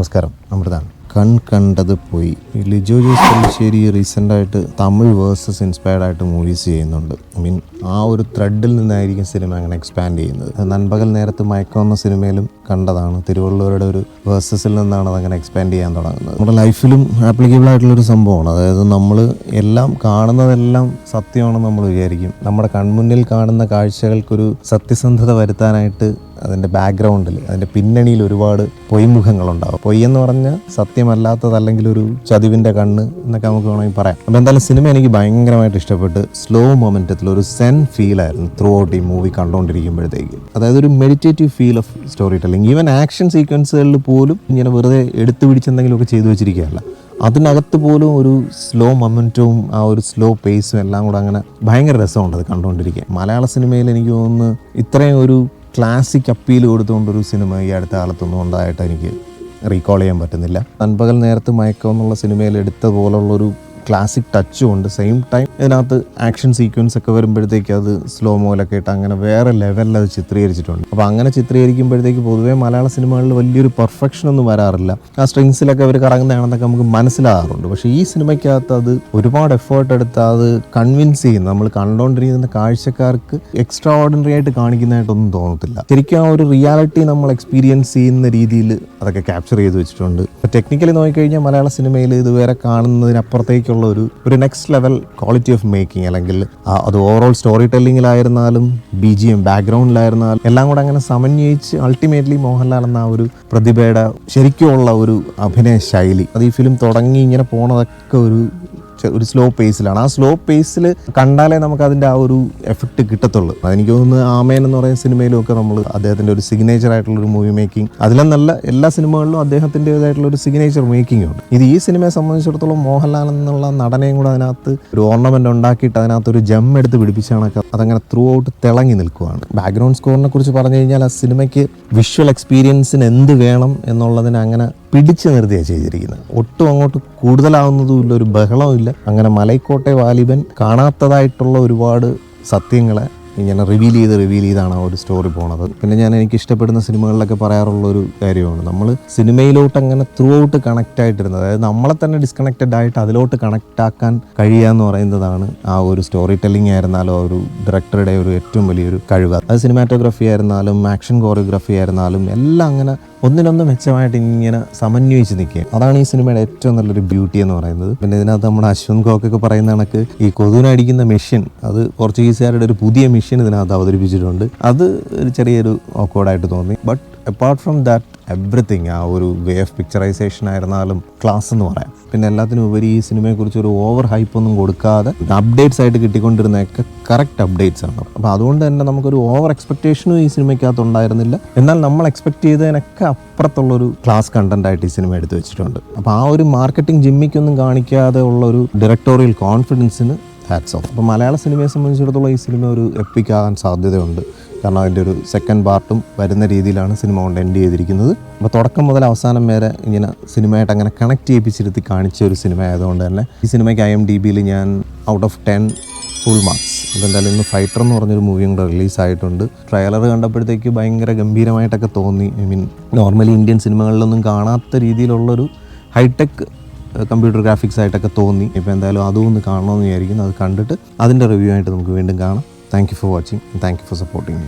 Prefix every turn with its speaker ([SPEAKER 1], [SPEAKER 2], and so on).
[SPEAKER 1] നമസ്കാരം. അമൃതാണ്. കൺ കണ്ടത് പോയി. ലിജോ ജോസ് പല്ലിശ്ശേരി റീസെന്റായിട്ട് തമിഴ് വേഴ്സസ് ഇൻസ്പയർഡ് ആയിട്ട് മൂവീസ് ചെയ്യുന്നുണ്ട്. ഐ മീൻ ആ ഒരു ത്രെഡിൽ നിന്നായിരിക്കും സിനിമ അങ്ങനെ എക്സ്പാൻഡ് ചെയ്യുന്നത്. നൻപകൽ നേരത്ത് മയക്കം സിനിമയിലും കണ്ടതാണ്. തിരുവള്ളുവരുടെ ഒരു വേഴ്സസിൽ നിന്നാണ് അതങ്ങനെ എക്സ്പാൻഡ് ചെയ്യാൻ തുടങ്ങുന്നത്. നമ്മുടെ ലൈഫിലും ആപ്ലിക്കബിൾ ആയിട്ടുള്ളൊരു സംഭവമാണ്. അതായത് നമ്മൾ എല്ലാം കാണുന്നതെല്ലാം സത്യമാണെന്ന് നമ്മൾ വിചാരിക്കും. നമ്മുടെ കൺമുന്നിൽ കാണുന്ന കാഴ്ചകൾക്കൊരു സത്യസന്ധത വരുത്താനായിട്ട് അതിന്റെ ബാക്ക്ഗ്രൗണ്ടിൽ അതിന്റെ പിന്നണിയിൽ ഒരുപാട് പൊയ്മുഖങ്ങളുണ്ടാവും. പൊയ്യെന്ന് പറഞ്ഞാൽ സത്യമല്ലാത്തത് അല്ലെങ്കിൽ ഒരു ചതിവിന്റെ കണ്ണ് എന്നൊക്കെ നമുക്ക് വേണമെങ്കിൽ പറയാം. അപ്പോൾ എന്തായാലും സിനിമ എനിക്ക് ഭയങ്കരമായിട്ട് ഇഷ്ടപ്പെട്ട്. സ്ലോ മൊമെന്റത്തിൽ ഒരു സെൻ ഫീലായിരുന്നു ത്രൂ ഔട്ട് ഈ മൂവി കണ്ടുകൊണ്ടിരിക്കുമ്പോഴത്തേക്ക് അതായത് ഒരു meditative feel of storytelling even action സീക്വൻസുകളിൽ പോലും ഇങ്ങനെ വെറുതെ എടുത്തു പിടിച്ചെന്തെങ്കിലുമൊക്കെ ചെയ്തു വെച്ചിരിക്കുകയല്ല. അതിനകത്ത് പോലും ഒരു സ്ലോ മൊമെന്റവും ആ ഒരു സ്ലോ പേസും എല്ലാം കൂടെ അങ്ങനെ ഭയങ്കര രസമുണ്ട് അത് കണ്ടുകൊണ്ടിരിക്കുക മലയാള സിനിമയിൽ എനിക്ക് തോന്നുന്നു ഇത്രയും ഒരു ക്ലാസിക് അപ്പീൽ കൊടുത്തുകൊണ്ടൊരു സിനിമ ഈ അടുത്ത കാലത്തൊന്നും ഉണ്ടായിട്ട് എനിക്ക് റീകോൾ ചെയ്യാൻ പറ്റുന്നില്ല. നൻപകൽ നേരത്ത് മയക്കം എന്നുള്ള സിനിമയിൽ എടുത്ത പോലുള്ളൊരു ക്ലാസിക് ടച്ചും ഉണ്ട്. സെയിം ടൈം ഇതിനകത്ത് ആക്ഷൻ സീക്വൻസ് ഒക്കെ വരുമ്പോഴത്തേക്ക് അത് സ്ലോ മോലൊക്കെ ഇട്ട് അങ്ങനെ വേറെ ലെവലിൽ അത് ചിത്രീകരിച്ചിട്ടുണ്ട്. അപ്പോൾ അങ്ങനെ ചിത്രീകരിക്കുമ്പോഴത്തേക്ക് പൊതുവേ മലയാള സിനിമകളിൽ വലിയൊരു പെർഫെക്ഷൻ ഒന്നും വരാറില്ല. ആ സ്ട്രിങ്സിലൊക്കെ അവർ കറങ്ങുന്നതാണെന്നൊക്കെ നമുക്ക് മനസ്സിലാകാറുണ്ട്. പക്ഷേ ഈ സിനിമയ്ക്കകത്ത് അത് ഒരുപാട് എഫേർട്ട് എടുത്ത് അത് കൺവിൻസ് ചെയ്യുന്ന. നമ്മൾ കണ്ടുകൊണ്ടിരിക്കുന്ന കാഴ്ചക്കാർക്ക് എക്സ്ട്രാ ഓർഡിനറി ആയിട്ട് കാണിക്കുന്നതായിട്ടൊന്നും തോന്നത്തില്ല. ശരിക്കും ആ ഒരു റിയാലിറ്റി നമ്മൾ എക്സ്പീരിയൻസ് ചെയ്യുന്ന രീതിയിൽ അതൊക്കെ ക്യാപ്ചർ ചെയ്ത് വെച്ചിട്ടുണ്ട്. അപ്പോൾ ടെക്നിക്കലി നോക്കിക്കഴിഞ്ഞാൽ മലയാള സിനിമയിൽ ഇതുവരെ കാണുന്നതിനപ്പുറത്തേക്കുള്ള ഒരു ഒരു next level quality of making അല്ലെങ്കിൽ അത് ഓവറോൾ സ്റ്റോറി ടെല്ലിങ്ങിലായിരുന്നാലും ബി ജി എം ബാക്ക്ഗ്രൗണ്ടിലായിരുന്നാലും എല്ലാം കൂടെ അങ്ങനെ സമന്വയിച്ച് അൾട്ടിമേറ്റ്ലി മോഹൻലാൽ എന്ന ഒരു പ്രതിഭയുടെ ശരിക്കുമുള്ള ഒരു അഭിനയ ശൈലി. അത് ഈ ഫിലിം തുടങ്ങി ഇങ്ങനെ പോണതൊക്കെ ഒരു ഒരു സ്ലോ പേസിലാണ് ആ സ്ലോ പേസിൽ കണ്ടാലേ നമുക്ക് അതിന്റെ ആ ഒരു എഫക്റ്റ് കിട്ടത്തുള്ളൂ. അതെനിക്ക് തോന്നുന്നു ആമേൻ എന്ന് പറയുന്ന സിനിമയിലും ഒക്കെ നമ്മൾ അദ്ദേഹത്തിന്റെ ഒരു സിഗ്നേച്ചർ ആയിട്ടുള്ള ഒരു മൂവി മേക്കിംഗ് അതിലെന്നല്ല എല്ലാ സിനിമകളിലും അദ്ദേഹത്തിന്റെതായിട്ടുള്ള ഒരു സിഗ്നേച്ചർ മേക്കിംഗ് ഉണ്ട്. ഇത് ഈ സിനിമയെ സംബന്ധിച്ചിടത്തോളം മോഹൻലാൽ എന്നുള്ള നടനെയും കൂടെ അതിനകത്ത് ഒരു ഓർണമെന്റ് ഉണ്ടാക്കിയിട്ട് അതിനകത്ത് ഒരു ജം എടുത്ത് പിടിപ്പിച്ചാണൊക്കെ അതങ്ങനെ ത്രൂ ഔട്ട് തിളങ്ങി നിൽക്കുകയാണ് ബാക്ക്ഗ്രൗണ്ട് സ്കോറിനെ കുറിച്ച് പറഞ്ഞു കഴിഞ്ഞാൽ ആ സിനിമയ്ക്ക് വിഷ്വൽ എക്സ്പീരിയൻസിന് എന്ത് വേണം എന്നുള്ളതിന് അങ്ങനെ പിടിച്ചു നിർത്തിയാണ് ചെയ്തിരിക്കുന്നത്. ഒട്ടും അങ്ങോട്ട് കൂടുതലാവുന്നതുമില്ല ഒരു ബഹളമില്ല അങ്ങനെ മലൈക്കോട്ടെ വാലിബൻ കാണാത്തതായിട്ടുള്ള ഒരുപാട് സത്യങ്ങളെ ഇങ്ങനെ റിവീൽ ചെയ്ത് റിവീൽ ചെയ്താണ് ആ ഒരു സ്റ്റോറി പോണത്. പിന്നെ ഞാൻ എനിക്ക് ഇഷ്ടപ്പെടുന്ന സിനിമകളിലൊക്കെ പറയാറുള്ള ഒരു കാര്യമാണ്. നമ്മൾ സിനിമയിലോട്ട് അങ്ങനെ ത്രൂ ഔട്ട് കണക്റ്റ് ആയിട്ടിരുന്നത്. അതായത് നമ്മളെ തന്നെ ഡിസ്കണക്റ്റഡ് ആയിട്ട് അതിലോട്ട് കണക്റ്റ് ആക്കാൻ കഴിയുക എന്ന് പറയുന്നതാണ് ആ ഒരു സ്റ്റോറി ടെല്ലിംഗ് ആയിരുന്നാലും ആ ഒരു ഡയറക്ടറുടെ ഒരു ഏറ്റവും വലിയൊരു കഴിവ്. അത് സിനിമാറ്റോഗ്രഫി ആയിരുന്നാലും ആക്ഷൻ കോറിയോഗ്രഫി ആയിരുന്നാലും എല്ലാം അങ്ങനെ ഒന്നിനൊന്ന് മെച്ചമായിട്ട് ഇങ്ങനെ സമന്വയിച്ച് നിൽക്കുക അതാണ് ഈ സിനിമയുടെ ഏറ്റവും നല്ലൊരു ബ്യൂട്ടി എന്ന് പറയുന്നത്. പിന്നെ ഇതിനകത്ത് നമ്മുടെ അശ്വന്ത് ഗോക്കൊക്കെ പറയുന്ന കണക്ക് ഈ കൊതുവിനടിക്കുന്ന മെഷീൻ അത് പോർച്ചുഗീസുകാരുടെ ഒരു പുതിയ മെഷീൻ ഇതിനകത്ത് അവതരിപ്പിച്ചിട്ടുണ്ട്. അത് ഒരു ചെറിയൊരു ഓക്കോർഡായിട്ട് തോന്നി. But apart from that everything ആ ഒരു വേ ഓഫ് പിക്ചറൈസേഷൻ ആയിരുന്നാലും ക്ലാസ് എന്ന് പറയാം. പിന്നെ എല്ലാത്തിനും ഉപരി ഈ സിനിമയെക്കുറിച്ച് ഒരു ഓവർ ഹൈപ്പ് ഒന്നും കൊടുക്കാതെ അപ്ഡേറ്റ്സ് ആയിട്ട് കിട്ടിക്കൊണ്ടിരുന്നതൊക്കെ കറക്റ്റ് അപ്ഡേറ്റ്സ് ആണ്. അപ്പോൾ അതുകൊണ്ട് തന്നെ നമുക്കൊരു ഓവർ എക്സ്പെക്ടേഷനും ഈ സിനിമയ്ക്കകത്ത് ഉണ്ടായിരുന്നില്ല. എന്നാൽ നമ്മൾ എക്സ്പെക്ട് ചെയ്തതിനൊക്കെ അപ്പുറത്തുള്ളൊരു ക്ലാസ് കണ്ടന്റ് ആയിട്ട് ഈ സിനിമ എടുത്തു വെച്ചിട്ടുണ്ട്. അപ്പോൾ ആ ഒരു മാർക്കറ്റിംഗ് ജിമ്മിക്കൊന്നും കാണിക്കാതെ ഉള്ള ഒരു ഡയറക്ടോറിയൽ കോൺഫിഡൻസിന് ഹാറ്റ്സ് ഓഫ് അപ്പോൾ മലയാള സിനിമയെ സംബന്ധിച്ചിടത്തോളം ഈ സിനിമ ഒരു എപ്പിക് ആകാൻ സാധ്യതയുണ്ട്. കാരണം അതിന്റെ ഒരു സെക്കൻഡ് പാർട്ടും വരുന്ന രീതിയിലാണ് സിനിമ കൊണ്ട് എൻഡ് ചെയ്തിരിക്കുന്നത്. അപ്പോൾ തുടക്കം മുതൽ അവസാനം വരെ ഇങ്ങനെ സിനിമയായിട്ട് അങ്ങനെ കണക്ട് ചെയ്യിപ്പിച്ചിരുത്തി കാണിച്ച ഒരു സിനിമ ആയതുകൊണ്ട് തന്നെ ഈ സിനിമയ്ക്ക് ഐ എം ഡി ബിയിൽ ഞാൻ out of ten full marks അതെന്തായാലും ഇന്ന് ഫൈറ്റർ എന്ന് പറഞ്ഞൊരു മൂവിയും കൂടെ റിലീസായിട്ടുണ്ട് ട്രെയിലർ കണ്ടപ്പോഴത്തേക്ക് ഭയങ്കര ഗംഭീരമായിട്ടൊക്കെ തോന്നി. ഐ മീൻ നോർമലി ഇന്ത്യൻ സിനിമകളിലൊന്നും കാണാത്ത രീതിയിലുള്ളൊരു ഹൈടെക് കമ്പ്യൂട്ടർ ഗ്രാഫിക്സ് ആയിട്ടൊക്കെ തോന്നി. ഇപ്പോൾ എന്തായാലും അതും ഒന്ന് കാണണമെന്ന് വിചാരിക്കുന്നു. അത് കണ്ടിട്ട് അതിന്റെ റിവ്യൂ ആയിട്ട് നമുക്ക് വീണ്ടും കാണാം. Thank you for watching thank you for supporting me